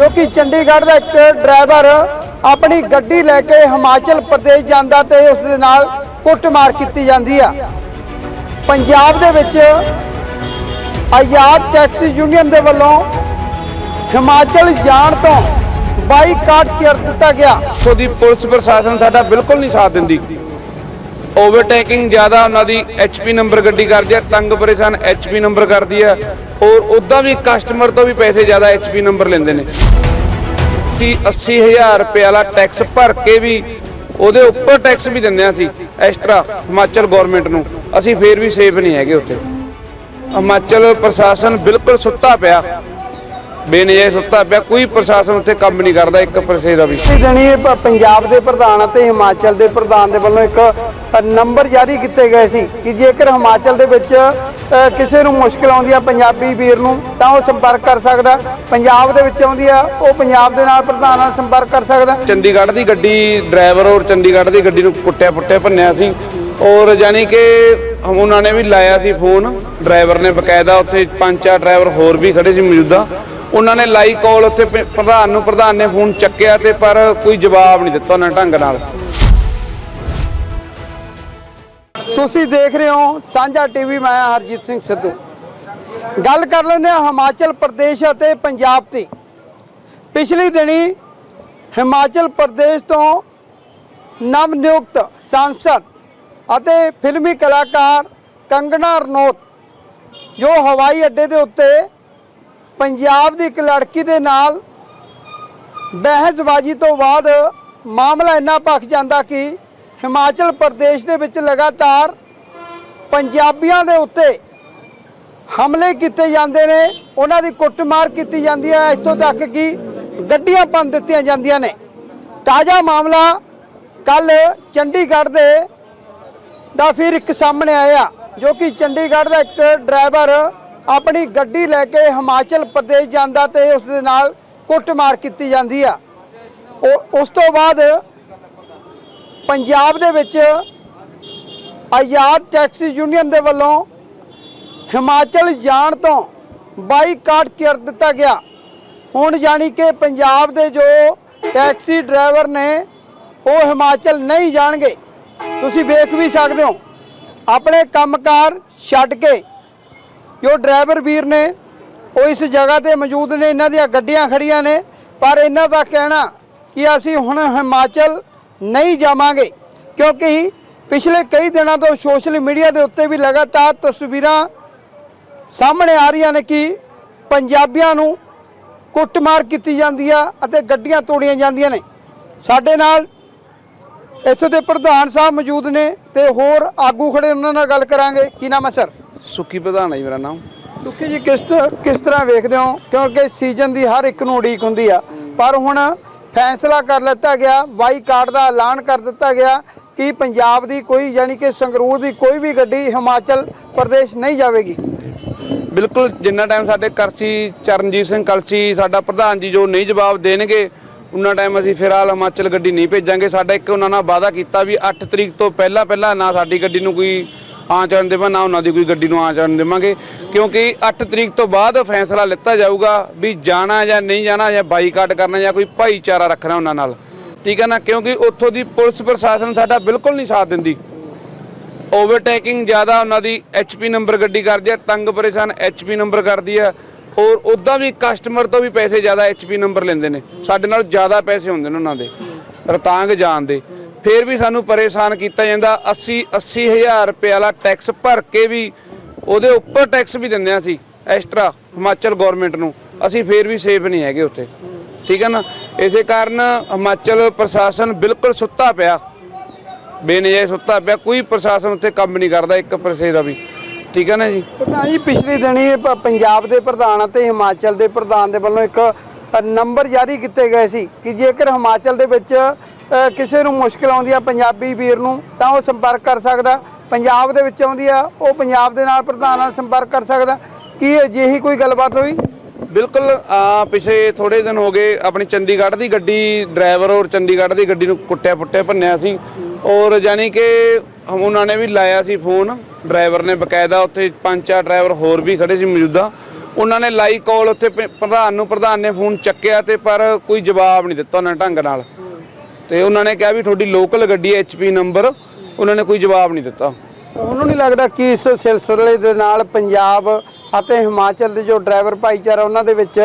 ਜੋ ਕਿ ਚੰਡੀਗੜ੍ਹ ਦਾ ਇੱਕ ਡਰਾਈਵਰ ਆਪਣੀ ਗੱਡੀ ਲੈ ਕੇ ਹਿਮਾਚਲ ਪ੍ਰਦੇਸ਼ ਜਾਂਦਾ ਤੇ ਉਸ ਦੇ ਨਾਲ ਕੁੱਟਮਾਰ ਕੀਤੀ ਜਾਂਦੀ ਆ। ਪੰਜਾਬ ਦੇ ਵਿੱਚ ਆਜ਼ਾਦ ਟੈਕਸੀ ਯੂਨੀਅਨ ਦੇ ਵੱਲੋਂ ਹਿਮਾਚਲ ਜਾਣ ਤੋਂ ਬਾਈਕਾਟ ਕਰ ਦਿੱਤਾ ਗਿਆ। ਇੱਥੋਂ ਦੀ ਪੁਲਿਸ ਪ੍ਰਸ਼ਾਸਨ ਸਾਡਾ ਬਿਲਕੁਲ ਨਹੀਂ ਸਾਥ ਦਿੰਦੀ। ਓਵਰਟੇਕਿੰਗ ਜ਼ਿਆਦਾ ਉਹਨਾਂ ਦੀ ਐਚਪੀ ਨੰਬਰ ਗੱਡੀ ਕਰਦੀ ਆ, ਤੰਗ ਪਰੇਸ਼ਾਨ ਐਚਪੀ ਨੰਬਰ ਕਰਦੀ ਆ। ਔਰ ਉਦਾਂ ਵੀ ਕਸਟਮਰ ਤੋਂ ਵੀ ਪੈਸੇ ਜ਼ਿਆਦਾ ਐਚਪੀ ਨੰਬਰ ਲੈਂਦੇ ਨੇ। ਅਸੀਂ 80000 ਰੁਪਏ ਵਾਲਾ ਟੈਕਸ ਭਰ ਕੇ ਵੀ ਉਹਦੇ ਉੱਪਰ ਟੈਕਸ ਵੀ ਦਿੰਦੇ ਆ ਅਸੀਂ ਐਕਸਟਰਾ ਹਿਮਾਚਲ ਗਵਰਨਮੈਂਟ ਨੂੰ। ਅਸੀਂ ਫੇਰ ਵੀ ਸੇਫ ਨਹੀਂ ਹੈਗੇ ਉੱਥੇ। ਹਿਮਾਚਲ ਪ੍ਰਸ਼ਾਸਨ ਬਿਲਕੁਲ ਸੁੱਤਾ ਪਿਆ। ਬੇਨਜਾਇਜ਼ ਸੁੱਤਾ ਪਿਆ ਕੋਈ ਪ੍ਰਸ਼ਾਸਨ ਉੱਥੇ ਕੰਮ ਨਹੀਂ ਕਰਦਾ ਇੱਕ ਪੈਸੇ ਦਾ ਵੀ। ਪ- ਪੰਜਾਬ ਦੇ ਪ੍ਰਧਾਨ ਅਤੇ ਹਿਮਾਚਲ ਦੇ ਪ੍ਰਧਾਨ ਦੇ ਵੱਲੋਂ ਇੱਕ ਨੰਬਰ ਜਾਰੀ ਕੀਤੇ ਗਏ ਸੀ ਕਿ ਜੇਕਰ ਹਿਮਾਚਲ ਦੇ ਵਿੱਚ ਕਿਸੇ ਨੂੰ ਮੁਸ਼ਕਲ ਆਉਂਦੀ ਆ ਪੰਜਾਬੀ ਵੀਰ ਨੂੰ ਤਾਂ ਉਹ ਸੰਪਰਕ ਕਰ ਸਕਦਾ। ਪੰਜਾਬ ਦੇ ਵਿੱਚ ਆਉਂਦੀ ਆ ਉਹ ਪੰਜਾਬ ਦੇ ਨਾਲ ਪ੍ਰਧਾਨ ਨਾਲ ਸੰਪਰਕ ਕਰ ਸਕਦਾ। ਚੰਡੀਗੜ੍ਹ ਦੀ ਗੱਡੀ ਡਰਾਈਵਰ ਔਰ ਚੰਡੀਗੜ੍ਹ ਦੀ ਗੱਡੀ ਨੂੰ ਕੁੱਟਿਆ ਪੁੱਟਿਆ ਭੰਨਿਆ ਸੀ। ਔਰ ਯਾਨੀ ਕਿ ਉਹਨਾਂ ਨੇ ਵੀ ਲਾਇਆ ਸੀ ਫੋਨ ਡਰਾਈਵਰ ਨੇ ਬਕਾਇਦਾ ਉੱਥੇ ਪੰਜ ਚਾਰ ਡਰਾਈਵਰ ਹੋਰ ਵੀ ਖੜੇ ਸੀ ਮੌਜੂਦਾ। ਉਹਨਾਂ ਨੇ ਲਾਈ ਕਾਲ ਉੱਥੇ ਪ- ਪ੍ਰਧਾਨ ਨੂੰ, ਪ੍ਰਧਾਨ ਨੇ ਫੋਨ ਚੱਕਿਆ ਤੇ ਪਰ ਕੋਈ ਜਵਾਬ ਨਹੀਂ ਦਿੱਤਾ ਉਹਨਾਂ ਢੰਗ ਨਾਲ। ਤੁਸੀਂ ਦੇਖ ਰਹੇ ਹੋ ਸਾਂਝਾ ਟੀਵੀ, ਮੈਂ ਹਾਂ ਹਰਜੀਤ ਸਿੰਘ ਸਿੱਧੂ। ਗੱਲ ਕਰ ਲੈਂਦੇ ਹਾਂ ਹਿਮਾਚਲ ਪ੍ਰਦੇਸ਼ ਅਤੇ ਪੰਜਾਬ ਦੀ। ਪਿਛਲੀ ਦਿਨੀ ਹਿਮਾਚਲ ਪ੍ਰਦੇਸ਼ ਤੋਂ ਨਵ ਨਿਯੁਕਤ ਸਾਂਸਦ ਅਤੇ ਫਿਲਮੀ ਕਲਾਕਾਰ ਕੰਗਣਾ ਰਣੌਤ ਜੋ ਹਵਾਈ ਅੱਡੇ ਦੇ ਉੱਤੇ ਪੰਜਾਬ ਦੀ ਇੱਕ ਲੜਕੀ ਦੇ ਨਾਲ ਬਹਿਸਬਾਜ਼ੀ ਤੋਂ ਬਾਅਦ ਮਾਮਲਾ ਇੰਨਾ ਭਖ ਜਾਂਦਾ ਕਿ ਹਿਮਾਚਲ ਪ੍ਰਦੇਸ਼ ਦੇ ਵਿੱਚ ਲਗਾਤਾਰ ਪੰਜਾਬੀਆਂ ਦੇ ਉੱਤੇ ਹਮਲੇ ਕੀਤੇ ਜਾਂਦੇ ਨੇ। ਉਹਨਾਂ ਦੀ ਕੁੱਟਮਾਰ ਕੀਤੀ ਜਾਂਦੀ ਹੈ। ਇੱਥੋਂ ਤੱਕ ਕਿ ਗੱਡੀਆਂ ਪੰਨ ਦਿੱਤੀਆਂ ਜਾਂਦੀਆਂ ਨੇ। ਤਾਜ਼ਾ ਮਾਮਲਾ ਕੱਲ ਚੰਡੀਗੜ੍ਹ ਦੇ ਦਾ ਫਿਰ ਇੱਕ ਸਾਹਮਣੇ ਆਇਆ, ਜੋ ਕਿ ਚੰਡੀਗੜ੍ਹ ਦਾ ਇੱਕ ਡਰਾਈਵਰ ਆਪਣੀ ਗੱਡੀ ਲੈ ਕੇ ਹਿਮਾਚਲ ਪ੍ਰਦੇਸ਼ ਜਾਂਦਾ ਤੇ ਉਸ ਦੇ ਨਾਲ ਕੁੱਟਮਾਰ ਕੀਤੀ ਜਾਂਦੀ ਆ। ਉਹ, ਉਸ ਤੋਂ ਬਾਅਦ ਪੰਜਾਬ ਦੇ ਵਿੱਚ ਆਜ਼ਾਦ ਟੈਕਸੀ ਯੂਨੀਅਨ ਦੇ ਵੱਲੋਂ ਹਿਮਾਚਲ ਜਾਣ ਤੋਂ ਬਾਈਕਾਟ ਕਰ ਦਿੱਤਾ ਗਿਆ। ਹੁਣ ਯਾਨੀ ਕਿ ਪੰਜਾਬ ਦੇ ਜੋ ਟੈਕਸੀ ਡਰਾਈਵਰ ਨੇ, ਉਹ ਹਿਮਾਚਲ ਨਹੀਂ ਜਾਣਗੇ। ਤੁਸੀਂ ਵੇਖ ਵੀ ਸਕਦੇ ਹੋ। ਆਪਣੇ ਕੰਮਕਾਰ ਛੱਡ ਕੇ ਜੋ ਡਰਾਈਵਰ ਵੀਰ ਨੇ ਉਹ ਇਸ ਜਗ੍ਹਾ ਤੇ ਮੌਜੂਦ ਨੇ, ਇਹਨਾਂ ਦੀਆਂ ਗੱਡੀਆਂ ਖੜੀਆਂ ਨੇ, ਪਰ ਇਹਨਾਂ ਦਾ ਕਹਿਣਾ ਕਿ ਅਸੀਂ ਹੁਣ ਹਿਮਾਚਲ ਨਹੀਂ ਜਾਵਾਂਗੇ, ਕਿਉਂਕਿ ਪਿਛਲੇ ਕਈ ਦਿਨਾਂ ਤੋਂ ਸੋਸ਼ਲ ਮੀਡੀਆ ਦੇ ਉੱਤੇ ਵੀ ਲਗਾਤਾਰ ਤਸਵੀਰਾਂ ਸਾਹਮਣੇ ਆ ਰਹੀਆਂ ਨੇ ਕਿ ਪੰਜਾਬੀਆਂ ਨੂੰ ਕੁੱਟਮਾਰ ਕੀਤੀ ਜਾਂਦੀ ਆ ਅਤੇ ਗੱਡੀਆਂ ਤੋੜੀਆਂ ਜਾਂਦੀਆਂ ਨੇ। ਸਾਡੇ ਨਾਲ ਇੱਥੋਂ ਦੇ ਪ੍ਰਧਾਨ ਸਾਹਿਬ ਮੌਜੂਦ ਨੇ ਤੇ ਹੋਰ ਆਗੂ ਖੜੇ ਉਹਨਾਂ ਨਾਲ ਗੱਲ ਕਰਾਂਗੇ। ਕੀ ਨਾਮ ਹੈ, ਸਰ? ਸੁੱਖੀ ਪ੍ਰਧਾਨ ਹੈ ਜੀ ਮੇਰਾ ਨਾਮ। ਦੁੱਖੀ ਜੀ ਕਿਸ ਤਰ੍ਹਾਂ ਕਿਸ ਤਰ੍ਹਾਂ ਵੇਖਦੇ ਹੋ? ਕਿਉਂਕਿ ਸੀਜ਼ਨ ਦੀ ਹਰ ਇੱਕ ਨੂੰ ਉਡੀਕ ਹੁੰਦੀ ਆ। ਪਰ ਹੁਣ ਫੈਸਲਾ ਕਰ ਲਿੱਤਾ ਗਿਆ ਬਾਈਕਾਟ ਦਾ ਐਲਾਨ ਕਰ ਦਿੱਤਾ ਗਿਆ ਕਿ ਪੰਜਾਬ ਦੀ ਕੋਈ ਯਾਨੀ ਕਿ ਸੰਗਰੂਰ ਦੀ ਕੋਈ ਵੀ ਗੱਡੀ ਹਿਮਾਚਲ ਪ੍ਰਦੇਸ਼ ਨਹੀਂ ਜਾਵੇਗੀ। ਬਿਲਕੁਲ ਜਿੰਨਾ ਟਾਈਮ ਸਾਡੇ ਕਰਸੀ ਚਰਨਜੀਤ ਸਿੰਘ ਕਲਸੀ ਸਾਡਾ ਪ੍ਰਧਾਨ ਜੀ ਜੋ ਨਹੀਂ ਜਵਾਬ ਦੇਣਗੇ ਉਹਨਾਂ ਟਾਈਮ ਅਸੀਂ ਫਿਲਹਾਲ ਹਿਮਾਚਲ ਗੱਡੀ ਨਹੀਂ ਭੇਜਾਂਗੇ। ਸਾਡਾ ਇੱਕ ਉਹਨਾਂ ਨਾਲ ਵਾਅਦਾ ਕੀਤਾ ਵੀ 8 ਤਰੀਕ ਤੋਂ ਪਹਿਲਾਂ ਪਹਿਲਾਂ ਨਾ ਸਾਡੀ ਗੱਡੀ ਨੂੰ ਕੋਈ ਆਂ ਚੜਨ ਦੇਵਾਂ, ਨਾ ਉਹਨਾਂ ਦੀ ਕੋਈ ਗੱਡੀ ਨੂੰ ਆਂ ਚੜਨ ਦੇਵਾਂਗੇ। ਕਿਉਂਕਿ 8 ਤਰੀਕ ਤੋਂ ਬਾਅਦ ਫੈਸਲਾ ਲਿੱਤਾ ਜਾਊਗਾ ਵੀ ਜਾਣਾ ਜਾਂ ਨਹੀਂ ਜਾਣਾ ਜਾਂ ਬਾਈਕਾਟ ਕਰਨਾ ਜਾਂ ਕੋਈ ਭਾਈਚਾਰਾ ਰੱਖਣਾ ਉਹਨਾਂ ਨਾਲ। ਠੀਕ ਹੈ ਨਾ? ਕਿਉਂਕਿ ਉੱਥੋਂ ਦੀ ਪੁਲਿਸ ਪ੍ਰਸ਼ਾਸਨ ਸਾਡਾ ਬਿਲਕੁਲ ਨਹੀਂ ਸਾਥ ਦਿੰਦੀ। ਓਵਰਟੇਕਿੰਗ ਜ਼ਿਆਦਾ ਉਹਨਾਂ ਦੀ ਐਚਪੀ ਨੰਬਰ ਗੱਡੀ ਕਰਦੀ ਹੈ, ਤੰਗ ਪਰੇਸ਼ਾਨ ਐਚਪੀ ਨੰਬਰ ਕਰਦੀ ਹੈ। ਔਰ ਉਦਾਂ ਵੀ ਕਸਟਮਰ ਤੋਂ ਵੀ ਪੈਸੇ ਜ਼ਿਆਦਾ ਐਚਪੀ ਨੰਬਰ ਲੈਂਦੇ ਨੇ। ਸਾਡੇ ਨਾਲ ਜ਼ਿਆਦਾ ਪੈਸੇ ਹੁੰਦੇ ਨੇ ਉਹਨਾਂ ਦੇ, ਰਤਾਂਗ ਜਾਣ ਦੇ। ਫਿਰ ਵੀ ਸਾਨੂੰ ਪਰੇਸ਼ਾਨ ਕੀਤਾ ਜਾਂਦਾ। 80 80000 ਰੁਪਏ ਵਾਲਾ ਟੈਕਸ ਭਰ ਕੇ ਵੀ ਉਹਦੇ ਉੱਪਰ ਟੈਕਸ ਵੀ ਦਿੰਦੇ ਆ ਅਸੀਂ ਐਕਸਟਰਾ ਹਿਮਾਚਲ ਗਵਰਨਮੈਂਟ ਨੂੰ। ਅਸੀਂ ਫਿਰ ਵੀ ਸੇਫ ਨਹੀਂ ਹੈਗੇ ਉੱਥੇ। ਠੀਕ ਹੈ ਨਾ? ਇਸੇ ਕਾਰਨ ਹਿਮਾਚਲ ਪ੍ਰਸ਼ਾਸਨ ਬਿਲਕੁਲ ਸੁੱਤਾ ਪਿਆ। ਬੇਨਜਾਇਜ਼ ਸੁੱਤਾ ਪਿਆ। ਕੋਈ ਪ੍ਰਸ਼ਾਸਨ ਉੱਥੇ ਕੰਮ ਨਹੀਂ ਕਰਦਾ ਇੱਕ ਪੈਸੇ ਦਾ ਵੀ। ਠੀਕ ਹੈ ਨਾ ਜੀ? ਪ੍ਰਧਾਨ ਜੀ ਪਿਛਲੇ ਦਿਨੀ ਪੰਜਾਬ ਦੇ ਪ੍ਰਧਾਨ ਅਤੇ ਹਿਮਾਚਲ ਦੇ ਪ੍ਰਧਾਨ ਦੇ ਵੱਲੋਂ ਇੱਕ ਨੰਬਰ ਜਾਰੀ ਕੀਤੇ ਗਏ ਸੀ ਕਿ ਜੇਕਰ ਹਿਮਾਚਲ ਦੇ ਵਿੱਚ ਕਿਸੇ ਨੂੰ ਮੁਸ਼ਕਲ ਆਉਂਦੀ ਆ ਪੰਜਾਬੀ ਵੀਰ ਨੂੰ ਤਾਂ ਉਹ ਸੰਪਰਕ ਕਰ ਸਕਦਾ। ਪੰਜਾਬ ਦੇ ਵਿੱਚ ਆਉਂਦੀ ਆ, ਉਹ ਪੰਜਾਬ ਦੇ ਨਾਲ ਪ੍ਰਧਾਨ ਨਾਲ ਸੰਪਰਕ ਕਰ ਸਕਦਾ। ਕੀ ਅਜਿਹੀ ਕੋਈ ਗੱਲਬਾਤ ਹੋਈ? ਬਿਲਕੁਲ, ਆ ਪਿਛੇ ਥੋੜੇ ਦਿਨ ਹੋ ਗਏ, ਆਪਣੀ ਚੰਡੀਗੜ੍ਹ ਦੀ ਗੱਡੀ ਡਰਾਈਵਰ ਔਰ ਚੰਡੀਗੜ੍ਹ ਦੀ ਗੱਡੀ ਨੂੰ ਕੁੱਟਿਆ ਪੁੱਟਿਆ ਭੰਨਿਆ ਸੀ। ਔਰ ਯਾਨੀ ਕਿ ਉਹਨਾਂ ਨੇ ਵੀ ਲਾਇਆ ਸੀ ਫੋਨ, ਡਰਾਈਵਰ ਨੇ ਬਕਾਇਦਾ ਉੱਥੇ ਪੰਜ ਚਾਰ ਡਰਾਈਵਰ ਹੋਰ ਵੀ ਖੜੇ ਸੀ ਮੌਜੂਦਾ। ਉਹਨਾਂ ਨੇ ਲਾਈ ਕਾਲ, ਉੱਥੇ ਪ- ਪ੍ਰਧਾਨ ਨੂੰ ਪ੍ਰਧਾਨ ਨੇ ਫੋਨ ਚੱਕਿਆ ਤੇ ਪਰ ਕੋਈ ਜਵਾਬ ਨਹੀਂ ਦਿੱਤਾ ਉਹਨਾਂ ਢੰਗ ਨਾਲ। ਤੇ ਉਹਨਾਂ ਨੇ ਕਿਹਾ ਵੀ ਤੁਹਾਡੀ ਲੋਕਲ ਗੱਡੀ ਐਚਪੀ ਨੰਬਰ ਉਹਨਾਂ ਨੇ ਕੋਈ ਜਵਾਬ ਨਹੀਂ ਦਿੱਤਾ। ਉਹਨੂੰ ਨਹੀਂ ਲੱਗਦਾ ਕਿ ਇਸ ਸਿਲਸਿਲੇ ਦੇ ਨਾਲ ਪੰਜਾਬ ਅਤੇ ਹਿਮਾਚਲ ਦੇ ਜੋ ਡਰਾਈਵਰ ਭਾਈਚਾਰਾ ਉਹਨਾਂ ਦੇ ਵਿੱਚ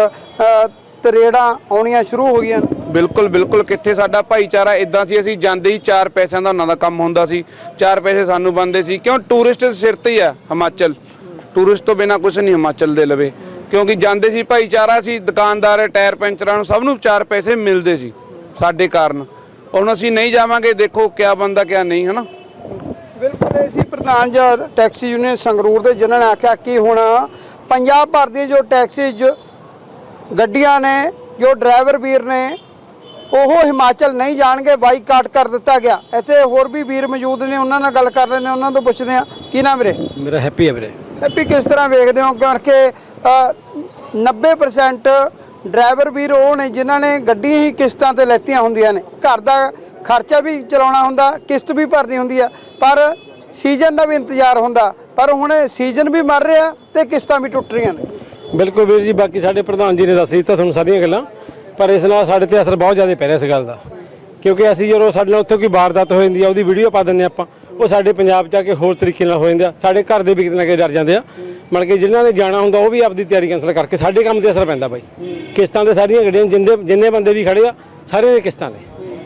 ਤਰੇੜਾਂ ਆਉਣੀਆਂ ਸ਼ੁਰੂ ਹੋ ਗਈਆਂ। ਬਿਲਕੁਲ ਬਿਲਕੁਲ। ਕਿੱਥੇ ਸਾਡਾ ਭਾਈਚਾਰਾ ਇਦਾਂ ਸੀ ਅਸੀਂ ਜਾਂਦੇ ਹੀ 4 ਪੈਸਿਆਂ ਦਾ ਉਹਨਾਂ ਦਾ ਕੰਮ ਹੁੰਦਾ ਸੀ। 4 ਪੈਸੇ ਸਾਨੂੰ ਬੰਦੇ ਸੀ। ਕਿਉਂ? ਟੂਰਿਸਟ ਸਿਰ ਤੇ ਹੀ ਆ ਹਿਮਾਚਲ। ਟੂਰਿਸਟ ਤੋਂ ਬਿਨਾ ਕੁਝ ਨਹੀਂ ਹਿਮਾਚਲ ਦੇ ਲਵੇ। ਕਿਉਂਕਿ ਜਾਂਦੇ ਸੀ ਭਾਈਚਾਰਾ ਸੀ ਦੁਕਾਨਦਾਰ ਟਾਇਰ ਪੈਂਚਰਾਂ ਨੂੰ ਸਭ ਨੂੰ 4 ਪੈਸੇ ਮਿਲਦੇ ਸੀ ਸਾਡੇ ਕਾਰਨ। ਹੁਣ ਅਸੀਂ ਨਹੀਂ ਜਾਵਾਂਗੇ ਦੇਖੋ ਕਿਆ ਬੰਦਾ ਕਿਆ ਨਹੀਂ ਹਨਾ? ਬਿਲਕੁਲ ਇਹ ਸੀ ਪ੍ਰਧਾਨ ਜੀ ਟੈਕਸੀ ਯੂਨੀਅਨ ਸੰਗਰੂਰ ਦੇ ਜਿਨ੍ਹਾਂ ਨੇ ਆਖਿਆ ਕਿ ਹੁਣ ਪੰਜਾਬ ਭਰ ਦੀਆਂ ਜੋ ਟੈਕਸੀ ਜ- ਗੱਡੀਆਂ ਨੇ ਜੋ ਡਰਾਈਵਰ ਵੀਰ ਨੇ ਉਹ ਹਿਮਾਚਲ ਨਹੀਂ ਜਾਣਗੇ ਬਾਈਕਾਟ ਕਰ ਦਿੱਤਾ ਗਿਆ। ਇੱਥੇ ਹੋਰ ਵੀ ਵੀਰ ਮੌਜੂਦ ਨੇ ਉਹਨਾਂ ਨਾਲ ਗੱਲ ਕਰ ਲੈਂਦੇ ਹਾਂ ਉਹਨਾਂ ਤੋਂ ਪੁੱਛਦੇ ਹਾਂ। ਕੀ ਨਾਮ ਵੀਰੇ? ਮੇਰਾ ਹੈਪੀ ਹੈ ਵੀਰੇ। ਹੈਪੀ ਕਿਸ ਤਰ੍ਹਾਂ ਵੇਖਦੇ ਹੋ? ਕਿਉਂਕਿ ਅ, 90% ਡਰਾਈਵਰ ਵੀਰ ਉਹ ਨੇ ਜਿਨ੍ਹਾਂ ਨੇ ਗੱਡੀਆਂ ਹੀ ਕਿਸ਼ਤਾਂ ਤੇ ਲੈਤੀਆਂ ਹੁੰਦੀਆਂ ਨੇ। ਘਰ ਦਾ ਖਰਚਾ ਵੀ ਚਲਾਉਣਾ ਹੁੰਦਾ, ਕਿਸ਼ਤ ਵੀ ਭਰਨੀ ਹੁੰਦੀ ਆ, ਪਰ ਸੀਜ਼ਨ ਦਾ ਵੀ ਇੰਤਜ਼ਾਰ ਹੁੰਦਾ। ਪਰ ਹੁਣ ਸੀਜ਼ਨ ਵੀ ਮਰ ਰਿਹਾ ਤੇ ਕਿਸ਼ਤਾਂ ਵੀ ਟੁੱਟ ਰਹੀਆਂ ਨੇ। ਬਿਲਕੁਲ ਵੀਰ ਜੀ, ਬਾਕੀ ਸਾਡੇ ਪ੍ਰਧਾਨ ਜੀ ਨੇ ਦੱਸ ਦਿੱਤਾ ਤੁਹਾਨੂੰ ਸਾਰੀਆਂ ਗੱਲਾਂ, ਪਰ ਇਸ ਨਾਲ ਸਾਡੇ ਤੇ ਅਸਰ ਬਹੁਤ ਜ਼ਿਆਦਾ ਪੈ ਰਿਹਾ ਇਸ ਗੱਲ ਦਾ। ਕਿਉਂਕਿ ਅਸੀਂ ਜਦੋਂ ਸਾਡੇ ਨਾਲ ਉੱਥੇ ਕੋਈ ਵਾਰਦਾਤ ਹੋ ਜਾਂਦੀ ਆ, ਉਹਦੀ ਵੀਡੀਓ ਪਾ ਦਿੰਦੇ ਆਪਾਂ। ਉਹ ਸਾਡੇ ਪੰਜਾਬ 'ਚ ਆ ਕੇ ਹੋਰ ਤਰੀਕੇ ਨਾਲ ਹੋ ਜਾਂਦੇ ਆ। ਸਾਡੇ ਘਰ ਦੇ ਵੀ ਕਿਤੇ ਨਾ ਕਿਤੇ ਡਰ ਜਾਂਦੇ ਆ। ਮਤਲਬ ਕਿ ਜਿਨ੍ਹਾਂ ਨੇ ਜਾਣਾ ਹੁੰਦਾ, ਉਹ ਵੀ ਆਪਦੀ ਤਿਆਰੀ ਕੈਂਸਲ ਕਰਕੇ ਸਾਡੇ ਕੰਮ ਤੇ ਅਸਰ ਪੈਂਦਾ ਬਾਈ। ਕਿਸ਼ਤਾਂ ਤੇ ਸਾਰੀਆਂ ਗੱਡੀਆਂ ਜਿੰਦੇ, ਜਿੰਨੇ ਬੰਦੇ ਵੀ ਖੜੇ ਆ ਸਾਰੇ ਦੇ ਕਿਸ਼ਤਾਂ ਨੇ।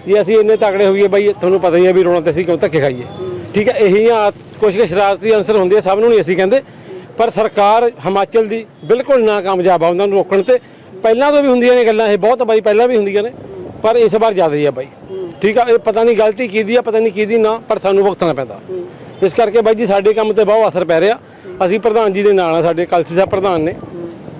ਜੇ ਅਸੀਂ ਇੰਨੇ ਤਕੜੇ ਹੋਈਏ ਬਾਈ, ਤੁਹਾਨੂੰ ਪਤਾ ਹੀ ਆ ਵੀ ਰੋਣਾ ਤੇ ਅਸੀਂ ਕਿਉਂ ਧੱਕੇ ਖਾਈਏ। ਠੀਕ ਹੈ ਇਹੀ ਆ ਕੁਝ ਕੁ ਸ਼ਰਾਰਤੀ ਅੰਸਰ ਹੁੰਦੇ ਆ, ਸਭ ਨੂੰ ਨਹੀਂ ਅਸੀਂ ਕਹਿੰਦੇ। ਪਰ ਸਰਕਾਰ ਹਿਮਾਚਲ ਦੀ ਬਿਲਕੁਲ ਨਾਕਾਮਯਾਬ ਆ, ਉਹਨਾਂ ਨੂੰ ਰੋਕਣ ਤੇ। ਪਹਿਲਾਂ ਤੋਂ ਵੀ ਹੁੰਦੀਆਂ ਨੇ ਗੱਲਾਂ ਇਹ, ਬਹੁਤ ਬਾਈ, ਪਹਿਲਾਂ ਵੀ ਹੁੰਦੀਆਂ ਨੇ। ਪਰ ਇਸ ਵਾਰ ਜ਼ਿਆਦਾ ਹੀ ਆ ਬਾਈ। ਠੀਕ ਆ, ਇਹ ਪਤਾ ਨਹੀਂ ਗਲਤੀ ਕਿਹਦੀ ਆ, ਪਤਾ ਨਹੀਂ ਕਿਹਦੀ ਨਾ, ਪਰ ਸਾਨੂੰ ਭੁਗਤਣਾ ਪੈਂਦਾ। ਇਸ ਕਰਕੇ ਬਾਈ ਜੀ, ਸਾਡੇ ਕੰਮ ਤੇ ਬਹੁਤ ਅਸਰ ਪੈ ਰਿਹਾ। ਅਸੀਂ ਪ੍ਰਧਾਨ ਜੀ ਦੇ ਨਾਲ ਆ, ਸਾਡੇ ਕਲਸੀ ਸਾਹਿਬ ਪ੍ਰਧਾਨ ਨੇ।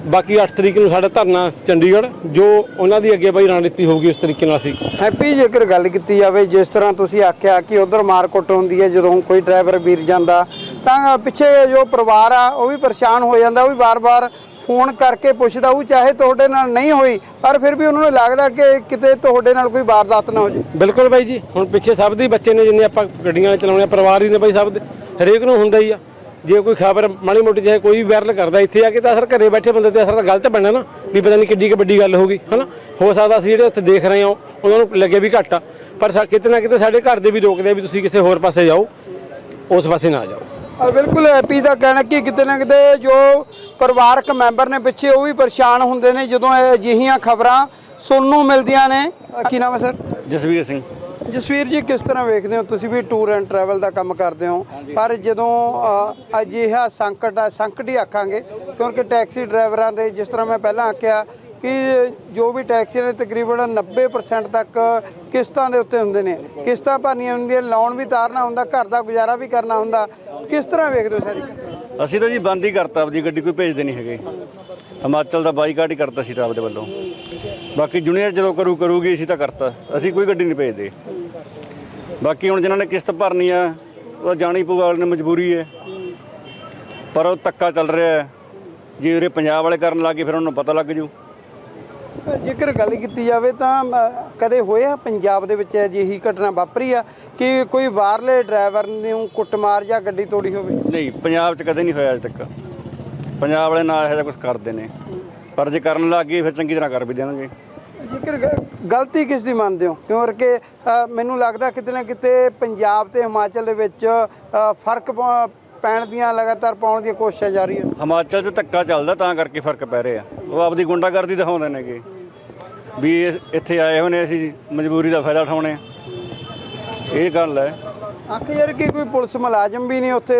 ਬਾਕੀ 8 ਤਰੀਕ ਨੂੰ ਸਾਡਾ ਧਰਨਾ ਚੰਡੀਗੜ੍ਹ, ਜੋ ਉਹਨਾਂ ਦੀ ਅੱਗੇ ਬਾਈ ਰਣਨੀਤੀ ਹੋਊਗੀ, ਉਸ ਤਰੀਕੇ ਨਾਲ ਅਸੀਂ ਹੈਪੀ ਜੇਕਰ ਗੱਲ ਕੀਤੀ ਜਾਵੇ, ਜਿਸ ਤਰ੍ਹਾਂ ਤੁਸੀਂ ਆਖਿਆ ਕਿ ਉਧਰ ਮਾਰਕੁੱਟ ਹੁੰਦੀ ਹੈ, ਜਦੋਂ ਕੋਈ ਡਰਾਈਵਰ ਵੀਰ ਜਾਂਦਾ, ਤਾਂ ਪਿੱਛੇ ਜੋ ਪਰਿਵਾਰ ਆ, ਉਹ ਵੀ ਪਰੇਸ਼ਾਨ ਹੋ ਜਾਂਦਾ, ਉਹ ਵੀ ਵਾਰ-ਵਾਰ ਫੋਨ ਕਰਕੇ ਪੁੱਛਦਾ ਉਹ ਚਾਹੇ ਤੁਹਾਡੇ ਨਾਲ ਨਹੀਂ ਹੋਈ, ਪਰ ਫਿਰ ਵੀ ਉਹਨਾਂ ਨੂੰ ਲੱਗਦਾ ਕਿ ਕਿਤੇ ਤੁਹਾਡੇ ਨਾਲ ਕੋਈ ਵਾਰਦਾਤ ਨਾ ਹੋ ਜੇ ਬਿਲਕੁਲ ਬਾਈ ਜੀ, ਹੁਣ ਪਿੱਛੇ ਸਭ ਦੇ ਬੱਚੇ ਨੇ ਜਿੰਨੇ ਆਪਾਂ ਗੱਡੀਆਂ ਚਲਾਉਣੇ ਆ, ਪਰਿਵਾਰ ਹੀ ਨੇ ਬਾਈ ਸਭ ਦੇ, ਹਰੇਕ ਨੂੰ ਹੁੰਦਾ ਹੀ ਆ। ਜੇ ਕੋਈ ਖਬਰ ਮਾੜੀ ਮੋਟੀ ਚਾਹੇ ਕੋਈ ਵੀ ਵਾਇਰਲ ਕਰਦਾ, ਇੱਥੇ ਆ ਕੇ ਤਾਂ ਅਸਰ ਘਰੇ ਬੈਠੇ ਬੰਦੇ ਤੇ ਅਸਰ ਤਾਂ ਗਲਤ ਪੈਣਾ ਨਾ, ਵੀ ਪਤਾ ਨਹੀਂ ਕਿੱਡੀ ਕੁ ਵੱਡੀ ਗੱਲ ਹੋ ਗਈ, ਹਨਾ? ਹੋ ਸਕਦਾ ਅਸੀਂ ਜਿਹੜੇ ਉੱਥੇ ਦੇਖ ਰਹੇ ਹਾਂ, ਉਹਨਾਂ ਨੂੰ ਲੱਗੇ ਵੀ ਘੱਟ ਆ, ਪਰ ਸਾ- ਕਿਤੇ ਨਾ ਕਿਤੇ ਸਾਡੇ ਘਰ ਦੇ ਵੀ ਰੋਕਦੇ ਆ ਵੀ ਤੁਸੀਂ ਕਿਸੇ ਹੋਰ ਪਾਸੇ ਜਾਓ, ਉਸ ਪਾਸੇ ਨਾ ਜਾਓ। ਬਿਲਕੁਲ ਹੈਪੀ ਦਾ ਕਹਿਣਾ ਕਿ ਕਿਤੇ ਨਾ ਕਿਤੇ ਜੋ ਪਰਿਵਾਰਕ ਮੈਂਬਰ ਨੇ ਪਿੱਛੇ ਉਹ ਵੀ ਪਰੇਸ਼ਾਨ ਹੁੰਦੇ ਨੇ ਜਦੋਂ ਇਹ ਅਜਿਹੀਆਂ ਖਬਰਾਂ ਸੁਣਨ ਨੂੰ ਮਿਲਦੀਆਂ ਨੇ। ਕੀ ਨਾਮ ਹੈ ਸਰ? ਜਸਵੀਰ ਸਿੰਘ। ਜਸਵੀਰ ਜੀ ਕਿਸ ਤਰ੍ਹਾਂ ਵੇਖਦੇ ਹੋ ਤੁਸੀਂ ਵੀ ਟੂਰ ਐਂਡ ਟਰੈਵਲ ਦਾ ਕੰਮ ਕਰਦੇ ਹੋ? ਪਰ ਜਦੋਂ ਅਜਿਹਾ ਸੰਕਟ ਆ ਸੰਕਟ ਹੀ ਆਖਾਂਗੇ ਕਿਉਂਕਿ ਟੈਕਸੀ ਡਰਾਈਵਰਾਂ ਦੇ ਜਿਸ ਤਰ੍ਹਾਂ ਮੈਂ ਪਹਿਲਾਂ ਆਖਿਆ ਕਿ ਜੋ ਵੀ ਟੈਕਸੀ ਨੇ ਤਕਰੀਬਨ 90% ਤੱਕ ਕਿਸ਼ਤਾਂ ਦੇ ਉੱਤੇ ਹੁੰਦੇ ਨੇ। ਕਿਸ਼ਤਾਂ ਭਰਨੀਆਂ ਹੁੰਦੀਆਂ ਲੋਨ ਵੀ ਤਾਰਨਾ ਹੁੰਦਾ ਘਰ ਦਾ ਗੁਜ਼ਾਰਾ ਵੀ ਕਰਨਾ ਹੁੰਦਾ। ਕਿਸ ਤਰ੍ਹਾਂ ਵੇਖਦੇ ਹੋ ਸਾਰੀ? ਅਸੀਂ ਤਾਂ ਜੀ ਬੰਦ ਹੀ ਕਰਤਾ, ਆਪਦੀ ਗੱਡੀ ਕੋਈ ਭੇਜਦੇ ਨਹੀਂ ਹੈਗੇ। ਹਿਮਾਚਲ ਦਾ ਬਾਈਕਾਟ ਹੀ ਕਰਤਾ ਸੀ ਰਾਬ ਦੇ ਵੱਲੋਂ। ਬਾਕੀ ਜੂਨੀਅਰ ਜਦੋਂ ਕਰੂ ਕਰੂਗੀ, ਅਸੀਂ ਤਾਂ ਕਰਤਾ। ਅਸੀਂ ਕੋਈ ਗੱਡੀ ਨਹੀਂ ਭੇਜਦੇ। ਬਾਕੀ ਹੁਣ ਜਿਨ੍ਹਾਂ ਨੇ ਕਿਸ਼ਤ ਭਰਨੀ ਆ, ਉਹ ਜਾਣੀ ਪਊਗਾ ਵਾਲੇ ਨੇ ਮਜਬੂਰੀ ਹੈ। ਪਰ ਉਹ ਤੱਕਾ ਚੱਲ ਰਿਹਾ ਜੇ ਉਰੇ ਪੰਜਾਬ ਵਾਲੇ ਕਰਨ ਲੱਗੇ ਫਿਰ ਉਹਨਾਂ ਨੂੰ ਪਤਾ ਲੱਗ ਜੂ। ਜੇਕਰ ਗੱਲ ਕੀਤੀ ਜਾਵੇ ਤਾਂ ਕਦੇ ਹੋਇਆ ਪੰਜਾਬ ਦੇ ਵਿੱਚ ਅਜਿਹੀ ਘਟਨਾ ਵਾਪਰੀ ਆ ਕਿ ਕੋਈ ਬਾਹਰਲੇ ਡਰਾਈਵਰ ਨੂੰ ਕੁੱਟਮਾਰ ਜਾਂ ਗੱਡੀ ਤੋੜੀ ਹੋਵੇ? ਨਹੀਂ ਪੰਜਾਬ 'ਚ ਕਦੇ ਨਹੀਂ ਹੋਇਆ ਅਜੇ ਤੱਕ। ਪੰਜਾਬ ਵਾਲੇ ਨਾਲ ਇਹੋ ਜਿਹਾ ਕੁਝ ਕਰਦੇ ਨੇ। ਪਰ ਜੇ ਕਰਨ ਲੱਗ ਗਏ ਫਿਰ ਚੰਗੀ ਤਰ੍ਹਾਂ ਕਰ ਵੀ ਦੇਣਗੇ। ਜੇਕਰ ਗਲਤੀ ਕਿਸ ਦੀ ਮੰਨਦੇ ਹੋ? ਕਿਉਂਕਿ ਅ, ਮੈਨੂੰ ਲੱਗਦਾ ਕਿਤੇ ਨਾ ਕਿਤੇ ਪੰਜਾਬ ਤੇ ਹਿਮਾਚਲ ਦੇ ਵਿੱਚ ਫ਼ਰਕ ਪੈਣ ਦੀਆਂ ਲਗਾਤਾਰ ਪਾਉਣ ਦੀਆਂ ਕੋਸ਼ਿਸ਼ਾਂ ਜਾਰੀ ਹਨ ਹਿਮਾਚਲ 'ਚ ਧੱਕਾ ਚੱਲਦਾ ਤਾਂ ਕਰਕੇ ਫ਼ਰਕ ਪੈ ਰਿਹਾ। ਉਹ ਆਪਦੀ ਗੁੰਡਾਗਰਦੀ ਦਿਖਾਉਂਦੇ ਨੇਗੇ। ਵੀ ਇੱਥੇ ਆਏ ਹੋਏ ਨੇ ਅਸੀਂ ਮਜਬੂਰੀ ਦਾ ਫਾਇਦਾ ਉਠਾਉਣੇ ਆ। ਇਹ ਗੱਲ ਹੈ। ਆਖੇ ਯਾਰ ਕਿ ਕੋਈ ਪੁਲਿਸ ਮੁਲਾਜ਼ਮ ਵੀ ਨਹੀਂ ਉੱਥੇ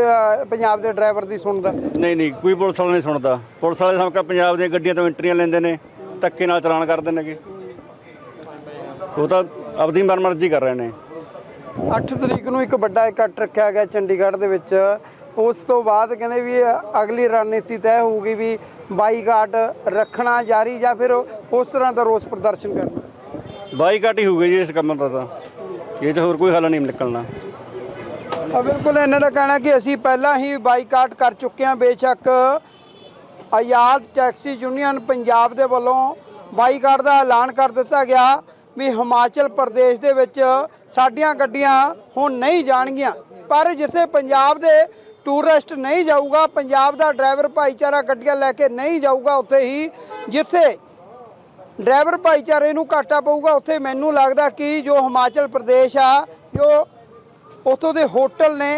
ਪੰਜਾਬ ਦੇ ਡਰਾਈਵਰ ਦੀ ਸੁਣਦਾ। ਨਹੀਂ ਨਹੀਂ ਕੋਈ ਪੁਲਿਸ ਵਾਲਾ ਨਹੀਂ ਸੁਣਦਾ। ਪੁਲਿਸ ਵਾਲੇ ਸਮਕਾ ਪੰਜਾਬ ਦੀਆਂ ਗੱਡੀਆਂ ਤੋਂ ਐਂਟਰੀਆਂ ਲੈਂਦੇ ਨੇ ਧੱਕੇ ਨਾਲ ਚਲਾਨ ਕਰਦੇ ਨੇਗੇ। ਉਹ ਤਾਂ ਆਪਦੀ ਮਨਮਰਜ਼ੀ ਕਰ ਰਹੇ ਨੇ। 8 ਤਰੀਕ ਨੂੰ ਇੱਕ ਵੱਡਾ ਇਕੱਠ ਰੱਖਿਆ ਗਿਆ ਚੰਡੀਗੜ੍ਹ ਦੇ ਵਿੱਚ। ਉਸ ਤੋਂ ਬਾਅਦ ਕਹਿੰਦੇ ਵੀ ਅਗਲੀ ਰਣਨੀਤੀ ਤੈਅ ਹੋਊਗੀ ਵੀ ਬਾਈਕਾਟ ਰੱਖਣਾ ਜਾਰੀ ਜਾਂ ਫਿਰ ਉਸ ਤਰ੍ਹਾਂ ਦਾ ਰੋਸ ਪ੍ਰਦਰਸ਼ਨ ਕਰਨਾ। ਬਾਈਕਾਟ ਹੀ ਹੋਊਗਾ ਜੀ ਇਸ ਕੰਮ ਦਾ ਤਾਂ। ਇਹ 'ਚ ਹੋਰ ਕੋਈ ਹੱਲ ਨਹੀਂ ਨਿਕਲਣਾ। ਆ ਬਿਲਕੁਲ ਇਹਨਾਂ ਦਾ ਕਹਿਣਾ ਕਿ ਅਸੀਂ ਪਹਿਲਾਂ ਹੀ ਬਾਈਕਾਟ ਕਰ ਚੁੱਕੇ ਹਾਂ ਬੇਸ਼ੱਕ ਆਜ਼ਾਦ ਟੈਕਸੀ ਯੂਨੀਅਨ ਪੰਜਾਬ ਦੇ ਵੱਲੋਂ ਬਾਈਕਾਟ ਦਾ ਐਲਾਨ ਕਰ ਦਿੱਤਾ ਗਿਆ ਵੀ ਹਿਮਾਚਲ ਪ੍ਰਦੇਸ਼ ਦੇ ਵਿੱਚ ਸਾਡੀਆਂ ਗੱਡੀਆਂ ਹੁਣ ਨਹੀਂ ਜਾਣਗੀਆਂ। ਪਰ ਜਿੱਥੇ ਪੰਜਾਬ ਦੇ ਟੂਰਿਸਟ ਨਹੀਂ ਜਾਊਗਾ ਪੰਜਾਬ ਦਾ ਡਰਾਈਵਰ ਭਾਈਚਾਰਾ ਗੱਡੀਆਂ ਲੈ ਕੇ ਨਹੀਂ ਜਾਊਗਾ ਉੱਥੇ ਹੀ ਜਿੱਥੇ ਡਰਾਈਵਰ ਭਾਈਚਾਰੇ ਨੂੰ ਘਾਟਾ ਪਊਗਾ ਉੱਥੇ ਮੈਨੂੰ ਲੱਗਦਾ ਕਿ ਜੋ ਹਿਮਾਚਲ ਪ੍ਰਦੇਸ਼ ਆ ਜੋ ਉੱਥੋਂ ਦੇ ਹੋਟਲ ਨੇ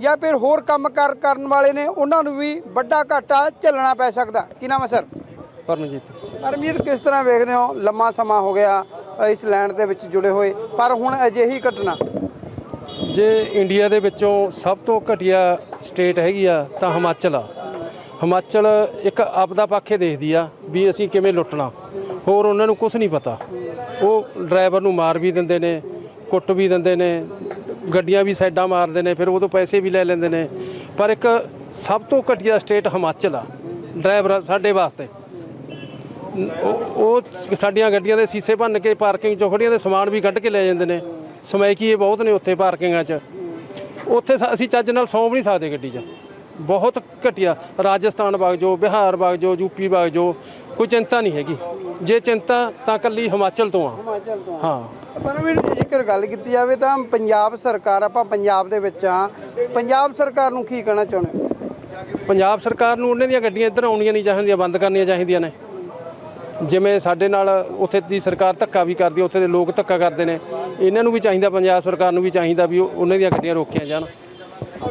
ਜਾਂ ਫਿਰ ਹੋਰ ਕੰਮ ਕਾਰ ਕਰਨ ਵਾਲੇ ਨੇ ਉਹਨਾਂ ਨੂੰ ਵੀ ਵੱਡਾ ਘਾਟਾ ਝੱਲਣਾ ਪੈ ਸਕਦਾ। ਕੀ ਨਾਮ ਹੈ ਸਰ? ਪਰਮਜੀਤ। ਪਰਮਜੀਤ ਕਿਸ ਤਰ੍ਹਾਂ ਵੇਖਦੇ ਹੋ? ਲੰਮਾ ਸਮਾਂ ਹੋ ਗਿਆ ਇਸ ਲੈਂਡ ਦੇ ਵਿੱਚ ਜੁੜੇ ਹੋਏ ਪਰ ਹੁਣ ਅਜਿਹੀ ਘਟਨਾ ਜੇ ਇੰਡੀਆ ਦੇ ਵਿੱਚੋਂ ਸਭ ਤੋਂ ਘਟੀਆ ਸਟੇਟ ਹੈਗੀ ਆ, ਤਾਂ ਹਿਮਾਚਲ ਆ। ਹਿਮਾਚਲ ਇੱਕ ਆਪਦਾ ਪੱਖੇ ਦੇਖਦੀ ਆ ਵੀ ਅਸੀਂ ਕਿਵੇਂ ਲੁੱਟਣਾ। ਹੋਰ ਉਹਨਾਂ ਨੂੰ ਕੁਝ ਨਹੀਂ ਪਤਾ। ਉਹ ਡਰਾਈਵਰ ਨੂੰ ਮਾਰ ਵੀ ਦਿੰਦੇ ਨੇ, ਕੁੱਟ ਵੀ ਦਿੰਦੇ ਨੇ, ਗੱਡੀਆਂ ਵੀ ਸਾਈਡਾਂ ਮਾਰਦੇ ਨੇ, ਫਿਰ ਉਹ ਤੋਂ ਪੈਸੇ ਵੀ ਲੈ ਲੈਂਦੇ ਨੇ। ਪਰ ਇੱਕ ਸਭ ਤੋਂ ਘਟੀਆ ਸਟੇਟ ਹਿਮਾਚਲ ਆ ਡਰਾਈਵਰ ਸਾਡੇ ਵਾਸਤੇ। ਉਹ ਸਾਡੀਆਂ ਗੱਡੀਆਂ ਦੇ ਸੀਸੇ ਭੰਨ ਕੇ ਪਾਰਕਿੰਗ ਚੋਂ ਖੜੀਆਂ ਦੇ ਸਮਾਨ ਵੀ ਕੱਢ ਕੇ ਲੈ ਜਾਂਦੇ ਨੇ। ਸਮੈਕੀਏ ਬਹੁਤ ਨੇ ਉੱਥੇ ਪਾਰਕਿੰਗਾਂ 'ਚ। ਉੱਥੇ ਅਸੀਂ ਚੱਜ ਨਾਲ ਸੌਂ ਵੀ ਨਹੀਂ ਸਕਦੇ ਗੱਡੀ 'ਚ। ਬਹੁਤ ਘਟੀਆ। ਰਾਜਸਥਾਨ ਵਗ ਜੋ ਬਿਹਾਰ ਵਗ ਜੋ ਯੂਪੀ ਵਗ ਜੋ ਕੋਈ ਚਿੰਤਾ ਨਹੀਂ ਹੈਗੀ। ਜੇ ਚਿੰਤਾ ਤਾਂ ਕੱਲੀ ਹਿਮਾਚਲ ਤੋਂ ਆ। ਹਿਮਾਚਲ ਤੋਂ ਹਾਂ। ਪਰ ਵੀ ਜੇਕਰ ਗੱਲ ਕੀਤੀ ਜਾਵੇ ਤਾਂ ਪੰਜਾਬ ਸਰਕਾਰ ਆਪਾਂ ਪੰਜਾਬ ਦੇ ਵਿੱਚ ਆ ਪੰਜਾਬ ਸਰਕਾਰ ਨੂੰ ਕੀ ਕਹਿਣਾ ਚਾਹੁੰਦੇ? ਪੰਜਾਬ ਸਰਕਾਰ ਨੂੰ ਉਹਨਾਂ ਦੀਆਂ ਗੱਡੀਆਂ ਇੱਧਰ ਆਉਣੀਆਂ ਨਹੀਂ ਚਾਹੀਦੀਆਂ ਬੰਦ ਕਰਨੀਆਂ ਚਾਹੀਦੀਆਂ ਨੇ। ਜਿਵੇਂ ਸਾਡੇ ਨਾਲ ਉੱਥੇ ਦੀ ਸਰਕਾਰ ਧੱਕਾ ਵੀ ਕਰਦੀ ਉੱਥੇ ਦੇ ਲੋਕ ਧੱਕਾ ਕਰਦੇ ਨੇ। ਇਹਨਾਂ ਨੂੰ ਵੀ ਚਾਹੀਦਾ, ਪੰਜਾਬ ਸਰਕਾਰ ਨੂੰ ਵੀ ਚਾਹੀਦਾ ਵੀ ਉਹਨਾਂ ਦੀਆਂ ਗੱਡੀਆਂ ਰੋਕੀਆਂ ਜਾਣ।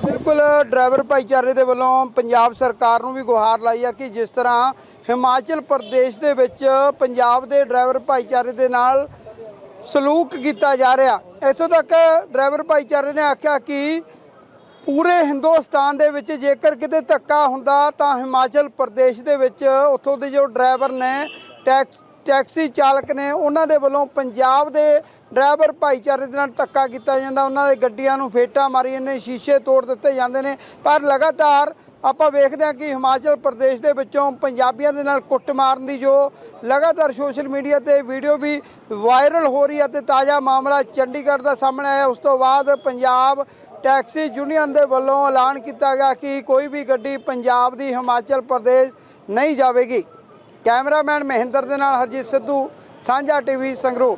ਬਿਲਕੁਲ, ਡਰਾਈਵਰ ਭਾਈਚਾਰੇ ਦੇ ਵੱਲੋਂ ਪੰਜਾਬ ਸਰਕਾਰ ਨੂੰ ਵੀ ਗੁਹਾਰ ਲਾਈ ਆ ਕਿ ਜਿਸ ਤਰ੍ਹਾਂ ਹਿਮਾਚਲ ਪ੍ਰਦੇਸ਼ ਦੇ ਵਿੱਚ ਪੰਜਾਬ ਦੇ ਡਰਾਈਵਰ ਭਾਈਚਾਰੇ ਦੇ ਨਾਲ ਸਲੂਕ ਕੀਤਾ ਜਾ ਰਿਹਾ। ਇੱਥੋਂ ਤੱਕ ਡਰਾਈਵਰ ਭਾਈਚਾਰੇ ਨੇ ਆਖਿਆ ਕਿ ਪੂਰੇ ਹਿੰਦੁਸਤਾਨ ਦੇ ਵਿੱਚ ਜੇਕਰ ਕਿਤੇ ਧੱਕਾ ਹੁੰਦਾ ਤਾਂ ਹਿਮਾਚਲ ਪ੍ਰਦੇਸ਼ ਦੇ ਵਿੱਚ ਉੱਥੋਂ ਦੇ ਜੋ ਡਰਾਈਵਰ ਨੇ ਟੈਕਸ ਟੈਕਸੀ ਚਾਲਕ ਨੇ ਉਹਨਾਂ ਦੇ ਵੱਲੋਂ ਪੰਜਾਬ ਦੇ ਡਰਾਈਵਰ ਭਾਈਚਾਰੇ ਦੇ ਨਾਲ ਧੱਕਾ ਕੀਤਾ ਜਾਂਦਾ। ਉਹਨਾਂ ਦੇ ਗੱਡੀਆਂ ਨੂੰ ਫੇਟਾ ਮਾਰੀ ਜਾਂਦੇ ਨੇ, ਸ਼ੀਸ਼ੇ ਤੋੜ ਦਿੱਤੇ ਜਾਂਦੇ ਨੇ। ਪਰ ਲਗਾਤਾਰ ਆਪਾਂ ਵੇਖਦੇ ਹਾਂ ਕਿ ਹਿਮਾਚਲ ਪ੍ਰਦੇਸ਼ ਦੇ ਵਿੱਚੋਂ ਪੰਜਾਬੀਆਂ ਦੇ ਨਾਲ ਕੁੱਟ ਮਾਰਨ ਦੀ ਜੋ ਲਗਾਤਾਰ ਸੋਸ਼ਲ ਮੀਡੀਆ ਤੇ ਵੀਡੀਓ ਵੀ ਵਾਇਰਲ ਹੋ ਰਹੀ ਹੈ ਤੇ ਤਾਜ਼ਾ ਮਾਮਲਾ ਚੰਡੀਗੜ੍ਹ ਦਾ ਸਾਹਮਣੇ ਆਇਆ। ਉਸ ਤੋਂ ਬਾਅਦ ਪੰਜਾਬ ਟੈਕਸੀ ਯੂਨੀਅਨ ਦੇ ਵੱਲੋਂ ਐਲਾਨ ਕੀਤਾ ਗਿਆ ਕਿ ਕੋਈ ਵੀ ਗੱਡੀ ਪੰਜਾਬ ਦੀ ਹਿਮਾਚਲ ਪ੍ਰਦੇਸ਼ ਨਹੀਂ ਜਾਵੇਗੀ। ਕੈਮਰਾਮੈਨ ਮਹਿੰਦਰ ਦੇ ਨਾਲ ਹਰਜੀਤ ਸਿੱਧੂ ਸਾਂਝਾ ਟੀਵੀ ਸੰਗਰੂਰ।